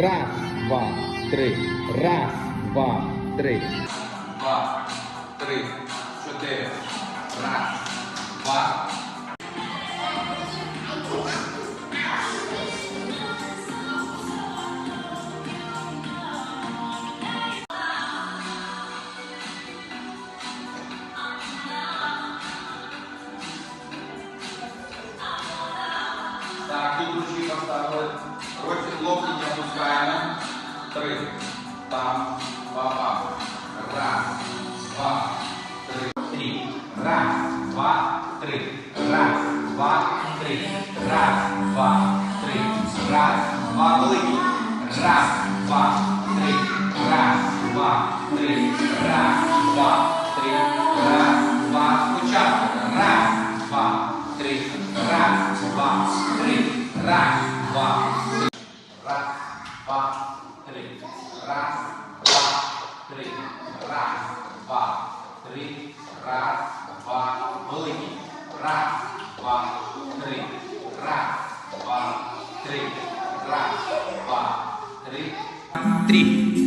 Раз, два, три. Раз, два, три. Два, три, чотири. Раз, Два. Так, тут ручки поставили. Руки локті не опускаємо. Три. Там. Па-па. Два, три. Раз, два, три. Раз, два, великі. Раз, два, три. Раз, два, три. Раз, два, три. Раз, два. Спочатку. Раз, два, три. Раз, два, три. Раз, два, три. Раз, два, три. Раз, два, три. Раз, два, три. Раз, два, великі. Раз, ba tri ra. Ba tri ra. Ba tri. Tri.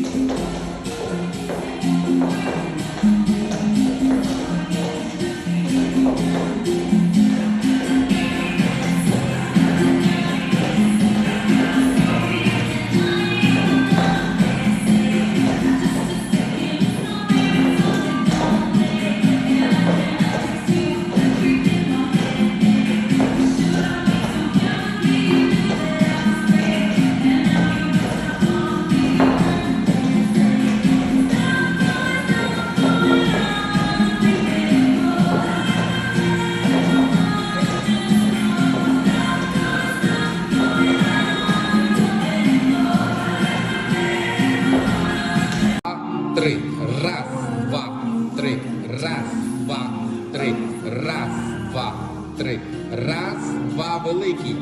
Раз, два, три. Раз, два, великий.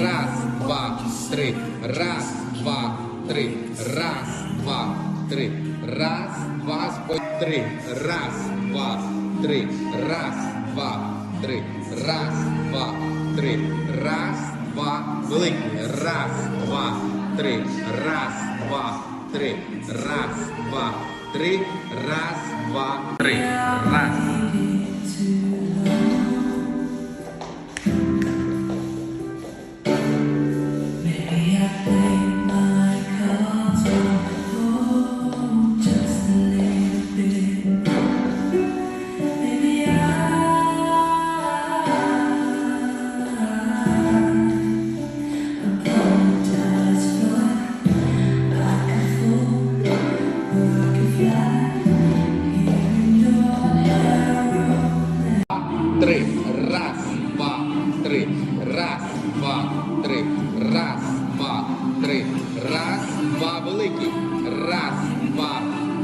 Раз, два, три. Раз, два, три. Раз, два, три. Раз, два, три. Раз, два, три. Раз, два, три. Раз, два, три. Раз, два, великий. Раз, два, три. Раз, два, три. Раз, два, три. Раз, два, три. Раз.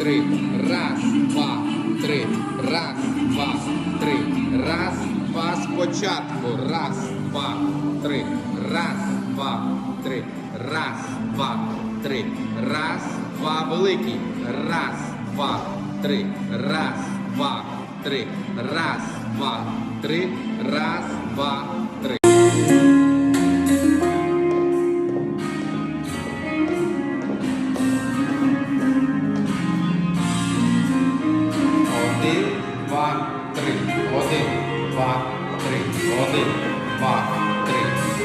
Три. Раз, два, три. Раз, два, три. Раз, два, спочатку. Раз, два, три. Раз, два, три. Раз, два, три. Раз, два, великий. Раз, два, три. Раз, два, три. Раз, два, три. Раз, два, три. Один, два, три.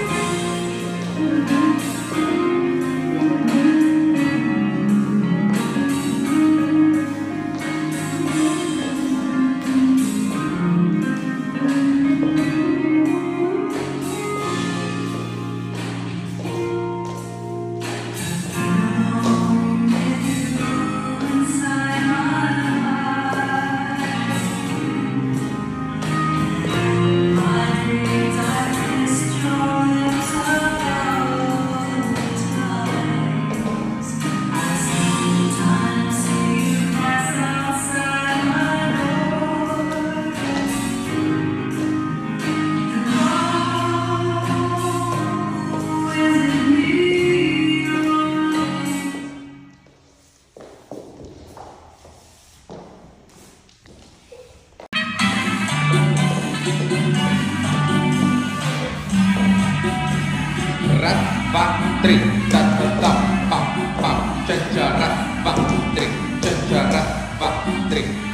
tri dan tetap pak pak jajaran pak trik jajaran pak trik